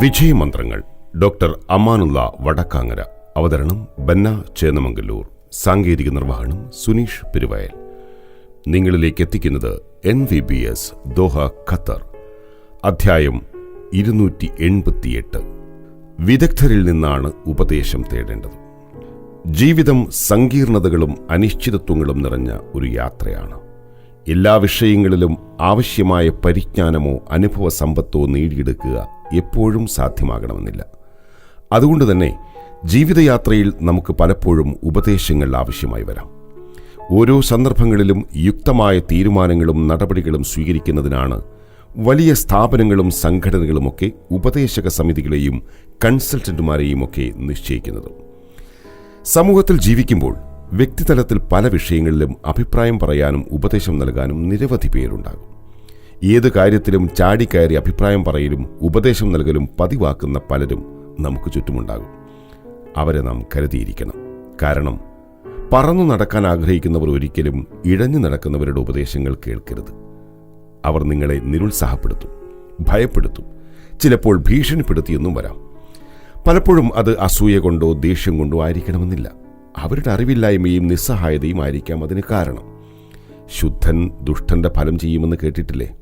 വിജയമന്ത്രങ്ങൾ doctor Amanullah Vadakkangara അവതരണം ബന്ന ചേന്നമംഗല്ലൂർ സാങ്കേതിക നിർവഹണം സുനീഷ് പെരുവയൽ. നിങ്ങളിലേക്ക് എത്തിക്കുന്നത് N V B S Doha Qatar. അധ്യായം ഇരുന്നൂറ്റി എൺപത്തിയെട്ട് വിദഗ്ധരിൽ നിന്നാണ് ഉപദേശം തേടേണ്ടത്. ജീവിതം സങ്കീർണതകളും അനിശ്ചിതത്വങ്ങളും നിറഞ്ഞ ഒരു യാത്രയാണ്. എല്ലാ വിഷയങ്ങളിലും ആവശ്യമായ പരിജ്ഞാനമോ അനുഭവ സമ്പത്തോ നേടിയെടുക്കുക എപ്പോഴും സാധ്യമാകണമെന്നില്ല. അതുകൊണ്ട് തന്നെ ജീവിതയാത്രയിൽ നമുക്ക് പലപ്പോഴും ഉപദേശങ്ങൾ ആവശ്യമായി വരാം. ഓരോ സന്ദർഭങ്ങളിലും യുക്തമായ തീരുമാനങ്ങളും നടപടികളും സ്വീകരിക്കുന്നതിനാണ് വലിയ സ്ഥാപനങ്ങളും സംഘടനകളുമൊക്കെ ഉപദേശക സമിതികളെയും കൺസൾട്ടന്റുമാരെയും ഒക്കെ നിശ്ചയിക്കുന്നത്. സമൂഹത്തിൽ ജീവിക്കുമ്പോൾ വ്യക്തിതലത്തിൽ പല വിഷയങ്ങളിലും അഭിപ്രായം പറയാനും ഉപദേശം നൽകാനും നിരവധി പേരുണ്ടാകും. ഏത് കാര്യത്തിലും ചാടിക്കയറി അഭിപ്രായം പറയലും ഉപദേശം നൽകലും പതിവാക്കുന്ന പലരും നമുക്ക് ചുറ്റുമുണ്ടാകും. അവരെ നാം കരുതിയിരിക്കണം. കാരണം പറന്നു നടക്കാൻ ആഗ്രഹിക്കുന്നവർ ഒരിക്കലും ഇഴഞ്ഞു നടക്കുന്നവരുടെ ഉപദേശങ്ങൾ കേൾക്കരുത്. അവർ നിങ്ങളെ നിരുത്സാഹപ്പെടുത്തും ഭയപ്പെടുത്തും ചിലപ്പോൾ ഭീഷണിപ്പെടുത്തിയെന്നും വരാം. പലപ്പോഴും അത് അസൂയ കൊണ്ടോ ദേഷ്യം കൊണ്ടോ ആയിരിക്കണമെന്നില്ല. അവരുടെ അറിവില്ലായ്മയും നിസ്സഹായതയും ആയിരിക്കാം അതിന് കാരണം. ശുദ്ധൻ ദുഷ്ടന്റെ ഫലം ചെയ്യുമെന്ന് കേട്ടിട്ടില്ലേ?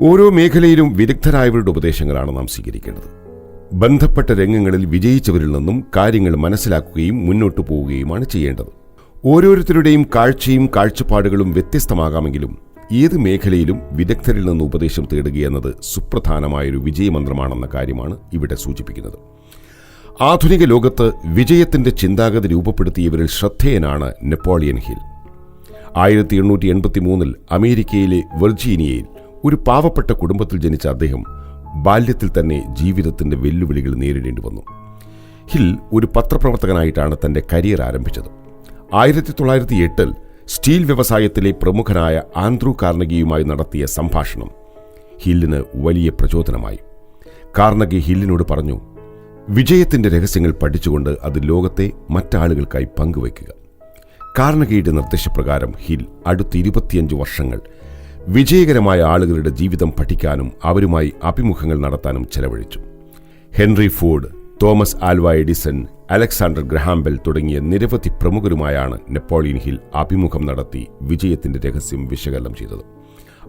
ഓരോ മേഖലയിലും വിദഗ്ധരായവരുടെ ഉപദേശങ്ങളാണ് നാം സ്വീകരിക്കേണ്ടത്. ബന്ധപ്പെട്ട രംഗങ്ങളിൽ വിജയിച്ചവരിൽ നിന്നും കാര്യങ്ങൾ മനസ്സിലാക്കുകയും മുന്നോട്ടു പോവുകയുമാണ് ചെയ്യേണ്ടത്. ഓരോരുത്തരുടെയും കാഴ്ചയും കാഴ്ചപ്പാടുകളും വ്യത്യസ്തമാകാമെങ്കിലും ഏത് മേഖലയിലും വിദഗ്ധരിൽ നിന്ന് ഉപദേശം തേടുകയെന്നത് സുപ്രധാനമായൊരു വിജയമന്ത്രമാണെന്ന കാര്യമാണ് ഇവിടെ സൂചിപ്പിക്കുന്നത്. ആധുനിക ലോകത്ത് വിജയത്തിന്റെ ചിന്താഗതി രൂപപ്പെടുത്തിയവരിൽ ശ്രദ്ധേയനാണ് നെപ്പോളിയൻ ഹിൽ. ആയിരത്തി എണ്ണൂറ്റി എൺപത്തി മൂന്നിൽ അമേരിക്കയിലെ വെർജീനിയയിൽ ഒരു പാവപ്പെട്ട കുടുംബത്തിൽ ജനിച്ച അദ്ദേഹം ബാല്യത്തിൽ തന്നെ ജീവിതത്തിന്റെ വെല്ലുവിളികൾ നേരിടേണ്ടി വന്നു. ഹിൽ ഒരു പത്രപ്രവർത്തകനായിട്ടാണ് തന്റെ കരിയർ ആരംഭിച്ചത്. ആയിരത്തി തൊള്ളായിരത്തി എട്ടിൽ സ്റ്റീൽ വ്യവസായത്തിലെ പ്രമുഖനായ ആൻഡ്രൂ കാർണഗിയുമായി നടത്തിയ സംഭാഷണം ഹില്ലിന് വലിയ പ്രചോദനമായി. കാർണഗി ഹില്ലിനോട് പറഞ്ഞു വിജയത്തിന്റെ രഹസ്യങ്ങൾ പഠിച്ചുകൊണ്ട് അത് ലോകത്തെ മറ്റാളുകൾക്കായി പങ്കുവയ്ക്കുക. കാർണഗിയുടെ നിർദ്ദേശപ്രകാരം ഹിൽ അടുത്ത ഇരുപത്തിയഞ്ച് വർഷങ്ങൾ വിജയകരമായ ആളുകളുടെ ജീവിതം പഠിക്കാനും അവരുമായി അഭിമുഖങ്ങൾ നടത്താനും ചെലവഴിച്ചു. Henry Ford Thomas Alva Edison Alexander Graham Bell തുടങ്ങിയ നിരവധി പ്രമുഖരുമായാണ് നെപ്പോളിയൻ ഹിൽ അഭിമുഖം നടത്തി വിജയത്തിന്റെ രഹസ്യം വിശകലനം ചെയ്തത്.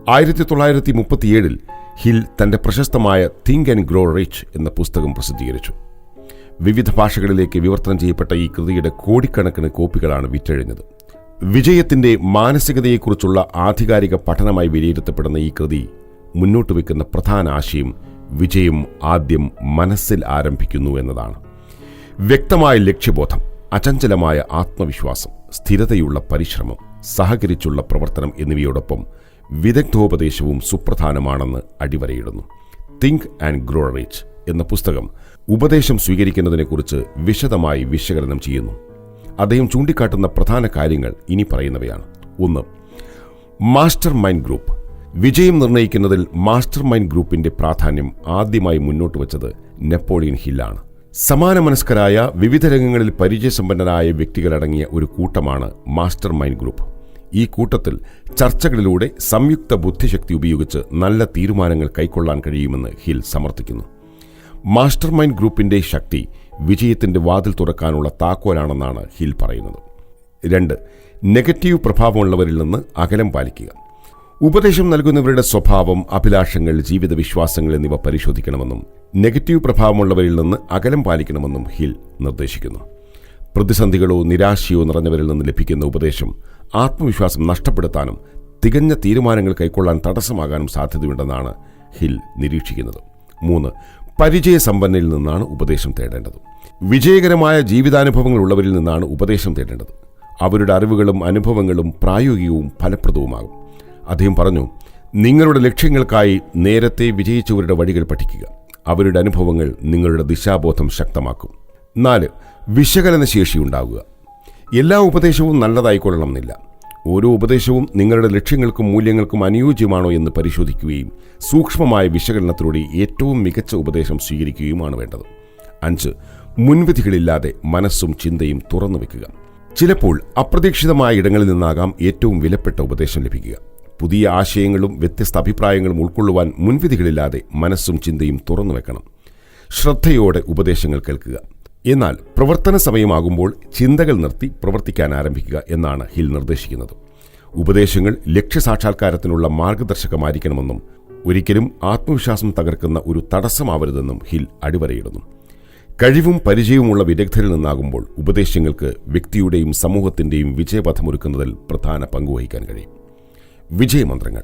ആയിരത്തി തൊള്ളായിരത്തി മുപ്പത്തിയേഴിൽ ഹിൽ തന്റെ പ്രശസ്തമായ തിങ്ക് ആൻഡ് ഗ്രോ റിച്ച് എന്ന പുസ്തകം പ്രസിദ്ധീകരിച്ചു. വിവിധ ഭാഷകളിലേക്ക് വിവർത്തനം ചെയ്യപ്പെട്ട ഈ കൃതിയുടെ കോടിക്കണക്കിന് കോപ്പികളാണ് വിറ്റഴിഞ്ഞത്. വിജയത്തിന്റെ മാനസികതയെക്കുറിച്ചുള്ള ആധികാരിക പഠനമായി വിലയിരുത്തപ്പെടുന്ന ഈ കൃതി മുന്നോട്ട് വയ്ക്കുന്ന പ്രധാന ആശയം വിജയം ആദ്യം മനസ്സിൽ ആരംഭിക്കുന്നു എന്നതാണ്. വ്യക്തമായ ലക്ഷ്യബോധം അചഞ്ചലമായ ആത്മവിശ്വാസം സ്ഥിരതയുള്ള പരിശ്രമം സഹകരിച്ചുള്ള പ്രവർത്തനം എന്നിവയോടൊപ്പം വിദഗ്ധോപദേശവും സുപ്രധാനമാണെന്ന് അടിവരയിടുന്നു. തിങ്ക് ആൻഡ് ഗ്രോ എന്ന പുസ്തകം ഉപദേശം സ്വീകരിക്കുന്നതിനെക്കുറിച്ച് വിശദമായി വിശകലനം ചെയ്യുന്നു. അദ്ദേഹം ചൂണ്ടിക്കാട്ടുന്ന പ്രധാന കാര്യങ്ങൾ ഇനി പറയുന്നവയാണ്. ഒന്ന് മാസ്റ്റർ മൈൻഡ് ഗ്രൂപ്പ്. വിജയം നിർണയിക്കുന്നതിൽ മാസ്റ്റർ മൈൻഡ് ഗ്രൂപ്പിന്റെ പ്രാധാന്യം ആദ്യമായി മുന്നോട്ട് വച്ചത് നെപ്പോളിയൻ ഹില്ലാണ്. സമാനമനസ്കരായ വിവിധ രംഗങ്ങളിൽ പരിചയസമ്പന്നരായ വ്യക്തികളടങ്ങിയ ഒരു കൂട്ടമാണ് മാസ്റ്റർ മൈൻഡ് ഗ്രൂപ്പ്. ഈ കൂട്ടത്തിൽ ചർച്ചകളിലൂടെ സംയുക്ത ബുദ്ധിശക്തി ഉപയോഗിച്ച് നല്ല തീരുമാനങ്ങൾ കൈക്കൊള്ളാൻ കഴിയുമെന്ന് ഹിൽ സമർത്ഥിക്കുന്നു. മാസ്റ്റർ മൈൻഡ് ഗ്രൂപ്പിന്റെ ശക്തി വിജയത്തിന്റെ വാതിൽ തുറക്കാനുള്ള താക്കോലാണെന്നാണ് ഹിൽ പറയുന്നത്. രണ്ട് നെഗറ്റീവ് പ്രഭാവമുള്ളവരിൽ നിന്ന് അകലം പാലിക്കുക. ഉപദേശം നൽകുന്നവരുടെ സ്വഭാവം അഭിലാഷങ്ങൾ ജീവിത വിശ്വാസങ്ങൾ എന്നിവ പരിശോധിക്കണമെന്നും നെഗറ്റീവ് പ്രഭാവമുള്ളവരിൽ നിന്ന് അകലം പാലിക്കണമെന്നും ഹിൽ നിർദ്ദേശിക്കുന്നു. പ്രതിസന്ധികളോ നിരാശയോ നിറഞ്ഞവരിൽ നിന്ന് ലഭിക്കുന്ന ഉപദേശം ആത്മവിശ്വാസം നഷ്ടപ്പെടുത്താനും തികഞ്ഞ തീരുമാനങ്ങൾ കൈക്കൊള്ളാൻ തടസ്സമാകാനും സാധ്യതയുണ്ടെന്നാണ് ഹിൽ നിരീക്ഷിക്കുന്നത്. മൂന്ന് പരിചയസമ്പന്നരിൽ നിന്നാണ് ഉപദേശം തേടേണ്ടത്. വിജയകരമായ ജീവിതാനുഭവങ്ങൾ ഉള്ളവരിൽ നിന്നാണ് ഉപദേശം തേടേണ്ടത്. അവരുടെ അറിവുകളും അനുഭവങ്ങളും പ്രായോഗികവും ഫലപ്രദവുമാകും. അദ്ദേഹം പറഞ്ഞു നിങ്ങളുടെ ലക്ഷ്യങ്ങൾക്കായി നേരത്തെ വിജയിച്ചവരുടെ വഴികൾ പഠിക്കുക. അവരുടെ അനുഭവങ്ങൾ നിങ്ങളുടെ ദിശാബോധം ശക്തമാക്കും. നാല് വിശകലനശേഷി ഉണ്ടാവുക. എല്ലാ ഉപദേശവും നല്ലതായിക്കൊള്ളണമെന്നില്ല. ഓരോ ഉപദേശവും നിങ്ങളുടെ ലക്ഷ്യങ്ങൾക്കും മൂല്യങ്ങൾക്കും അനുയോജ്യമാണോ എന്ന് പരിശോധിക്കുകയും സൂക്ഷ്മമായ വിശകലനത്തിലൂടെ ഏറ്റവും മികച്ച ഉപദേശം സ്വീകരിക്കുകയുമാണ് വേണ്ടത്. അഞ്ച് മുൻവിധികളില്ലാതെ മനസ്സും ചിന്തയും തുറന്നു വെക്കുക. ചിലപ്പോൾ അപ്രതീക്ഷിതമായ ഇടങ്ങളിൽ നിന്നാകാം ഏറ്റവും വിലപ്പെട്ട ഉപദേശം ലഭിക്കുക. പുതിയ ആശയങ്ങളും വ്യത്യസ്ത അഭിപ്രായങ്ങളും ഉൾക്കൊള്ളുവാൻ മുൻവിധികളില്ലാതെ മനസ്സും ചിന്തയും തുറന്നു വെക്കണം. ശ്രദ്ധയോടെ ഉപദേശങ്ങൾ കേൾക്കുക. എന്നാൽ പ്രവർത്തന സമയമാകുമ്പോൾ ചിന്തകൾ നിർത്തി പ്രവർത്തിക്കാൻ ആരംഭിക്കുക എന്നാണ് ഹിൽ നിർദ്ദേശിക്കുന്നത്. ഉപദേശങ്ങൾ ലക്ഷ്യസാക്ഷാത്കാരത്തിനുള്ള മാർഗദർശകമായിരിക്കണമെന്നും ഒരിക്കലും ആത്മവിശ്വാസം തകർക്കുന്ന ഒരു തടസ്സമാവരുതെന്നും ഹിൽ അടിവരയിടുന്നു. കഴിവും പരിചയവുമുള്ള വിദഗ്ധരിൽ നിന്നാകുമ്പോൾ ഉപദേശങ്ങൾക്ക് വ്യക്തിയുടെയും സമൂഹത്തിന്റെയും വിജയപഥമൊരുക്കുന്നതിൽ പ്രധാന പങ്കുവഹിക്കാൻ കഴിയും. വിജയമന്ത്രങ്ങൾ